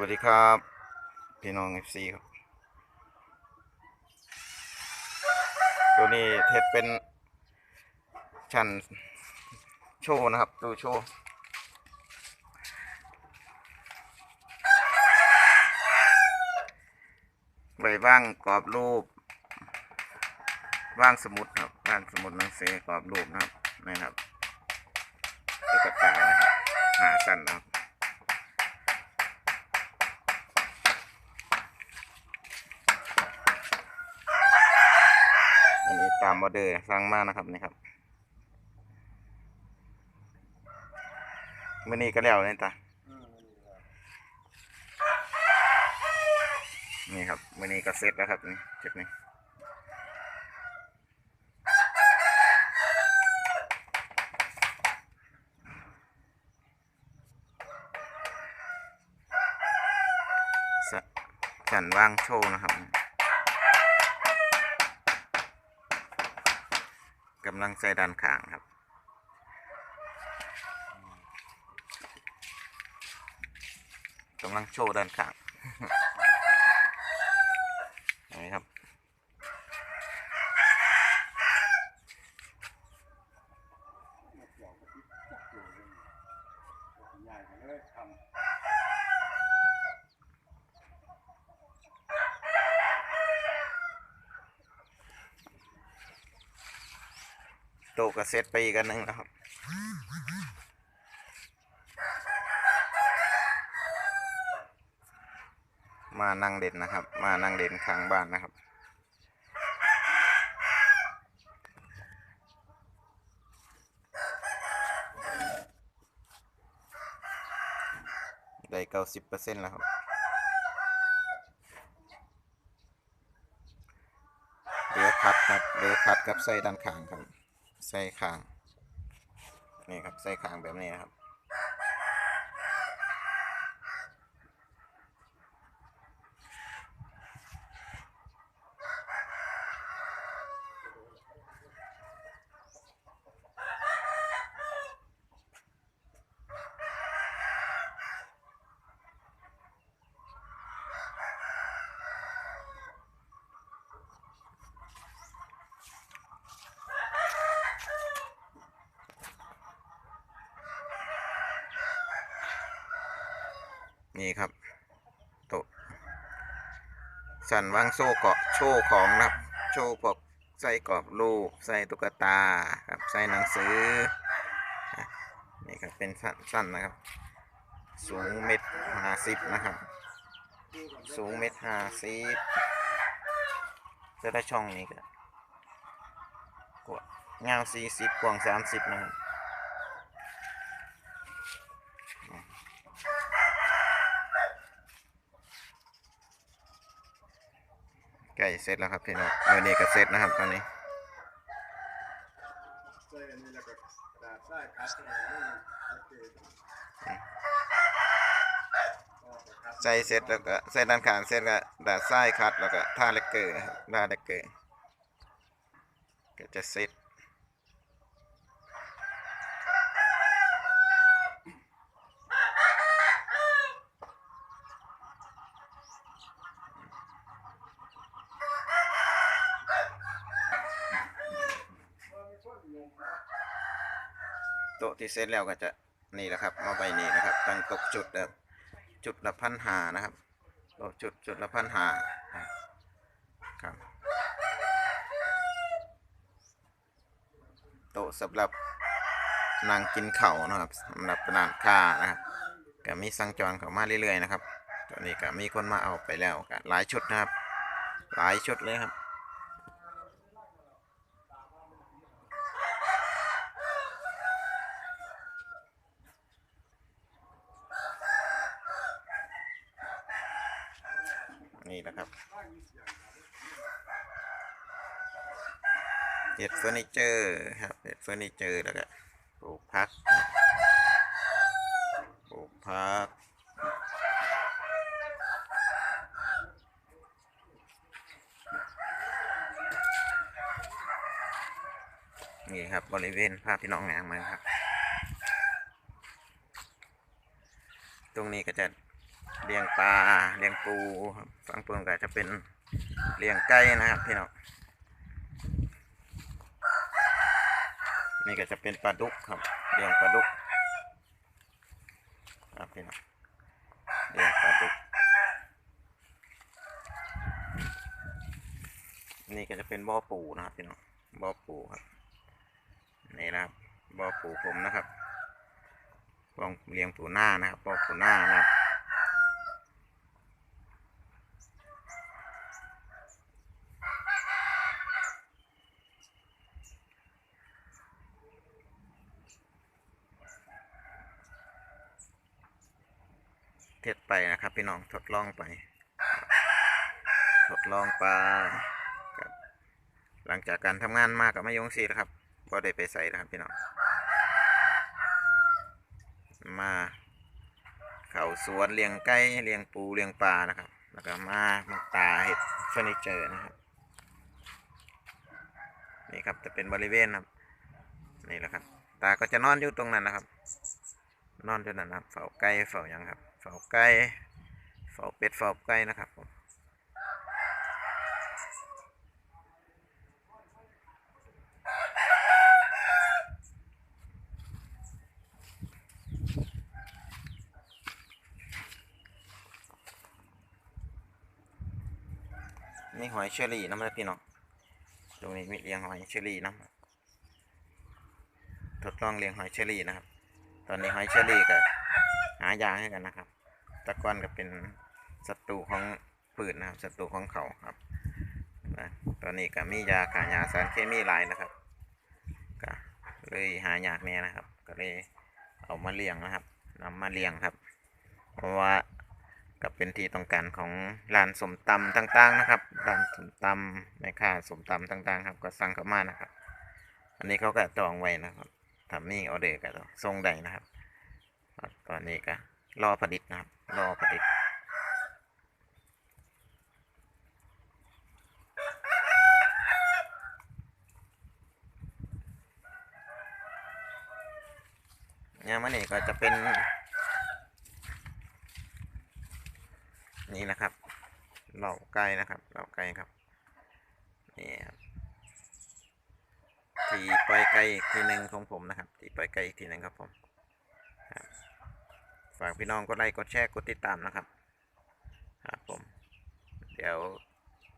วัสดีครับ พี่น้องเอฟซีครับ ตัวนี้เทสเป็น ชั้นโชว์นะครับ ดูโชว์ใบว่างกรอบรูป ว่างสมุดครับว่างสมุดหนังสือกรอบรูปนะครับ นะครับตุ๊กตานะครับหาสั้นนะครับ อันนี้ตามออเดอร์สั่งมากนะครับนี่ครับมื่อนี้ก็แล้วนี่ตานี่ครับมื่อนี้ก็เสร็จแล้วครับนี่จุดนี้สะสันว่างโชว์นะครับ กำลังใส่ด้านข้างครับกำลังโชว์ด้านข้างนี่ครับ โตะก็เซตไปอีกอันหนึ่งแล้วครับมานั่งเด่นนะครับ มานั่งเด่นข้างบ้านนะครับ ได้เก้าสิบเปอร์เซ็นต์แล้วครับ เหลือคัดครับเหลือคัดกับใส่ด้านข้างครับ ใส่คาง นี่ครับ ใส่คางแบบนี้นะครับ นี่ครับโต๊ะสันวางโซ่เกาะโชว์ของนะครับโชว์พวกใส่กรอบรูปใส่ตุ๊กตาครับใส่หนังสือนี่ครับเป็นสั้นส้นนะครับ สูงเมตรห้าสิบนะครับ สูงเมตรห้าสิบจะได้ช่องนี้ก็กว่างาวสี่สิบกว้างสามสิบนะครับ ก่เสร็จแล้วครับพี่น้องเมื่อนี้ก็เสร็จนะครับตอนนี้ใส่อันนี้แล้วก็ใส่ดันนี้โอเสร็จแล้วก็ใส่ด้านขางเสร็จก็ดาดไส้คัดแล้วก็ท่าเลกเกอร์นะครับท่าเลกเกอร์ก็จะเสร็จ โต๊ะที่เสร็จแล้วก็จะนี่แหละครับมาไปนี่นะครับตั้งตกจุดแบบจุดละพันหานะครับโต๊ะจุดจุดละพันหาครับโต๊ะสำหรับนั่งกินเข่านะครับสำหรับร้านค้านะครับก็มีสั่งจองเข้ามาเรื่อยๆนะครับตอนนี้ก็มีคนมาเอาไปแล้วก็หลายชุดนะครับ หลายชุดเลยครับ นี่นะครับเห็ดเฟอร์นิเจอร์ครับเห็ดเฟอร์นิเจอร์แล้วก็ปลูกพักปลูกพักนี่ครับบริเวณภาพที่น้องงามมาครับ ตรงนี้ก็จะ เลี้ยงปลาเลี้ยงปูครับฝั่งปูนก็จะเป็นเลี้ยงไก่นะครับพี่น้องนี่ก็จะเป็นปลาดุกครับเลี้ยงปลาดุกครับพี่น้องเลี้ยงปลาดุก นี่ก็จะเป็นบ่อปูนะครับพี่น้องบ่อปูครับนี่นะครับบ่อปูผมนะครับบ่อเลี้ยงปูหน้านะครับบ่อปูหน้านะครับ เทศไปนะครับ พี่น้องทดลองไป ทดลองปลาหลังจากการทำงานมากกับไม่ยงสีนะครับก็ได้ไปใส่นะครับพี่น้องมาเข่าสวนเลี้ยงไก่เลี้ยงปูเลี้ยงปลานะครับ แล้วก็มามาตาเห็ดเฟอร์นิเจอร์นะครับนี่ครับจะเป็นบริเวณครับนี่แหละครับ ตาก็จะนอนอยู่ตรงนั้นนะครับ นอนอยู่นั่นนะครับเฝ้าไก่เฝ้ายังครับ เฝ้าไก่เฝ้าเป็ดเฝ้าไก่นะครับผมมีหอยเชอรี่น้ำมันพี่น้อง ตรงนี้มีเลี้ยงหอยเชอรี่น้ำทดลองเลี้ยงหอยเชอรี่นะครับ ตอนนี้หอยเชอรี่ก็หายาให้กันนะครับ ตะกอนก็เป็นศัตรูของปืนนะครับศัตรูของเขาครับนะตอนนี้ก็มียาขายาสารเคมีหลายนะครับก็เลยหายากแน่นะครับ ก็เลยเอามาเลี้ยงนะครับนำมาเลี้ยงครับ เพราะว่าก็เป็นที่ต้องการของร้านสมตำต่าง ๆนะครับร้านสมตำแม่ค้าสมตำต่าง ๆ ครับ ก็สั่งเข้ามานะครับ อันนี้เขาก็จองไว้นะครับถ้ามีออเดอร์ก็ส่งได้นะครับครับ ตอนนี้ก็รอผลิตนะครับ รอผลิตเนี่ยมันนี่ก็จะเป็น นี่นะครับเหล่าไก่นะครับเหล่าไก่ครับนี่ครับทีปล่อยไก่อีกทีหนึ่งของผมนะครับ ทีปล่อยไก่อีกทีหนึ่งครับผมครับ ฝากพี่น้องกดไลค์กดแชร์กดติดตามนะครับ ครับผม เดี๋ยว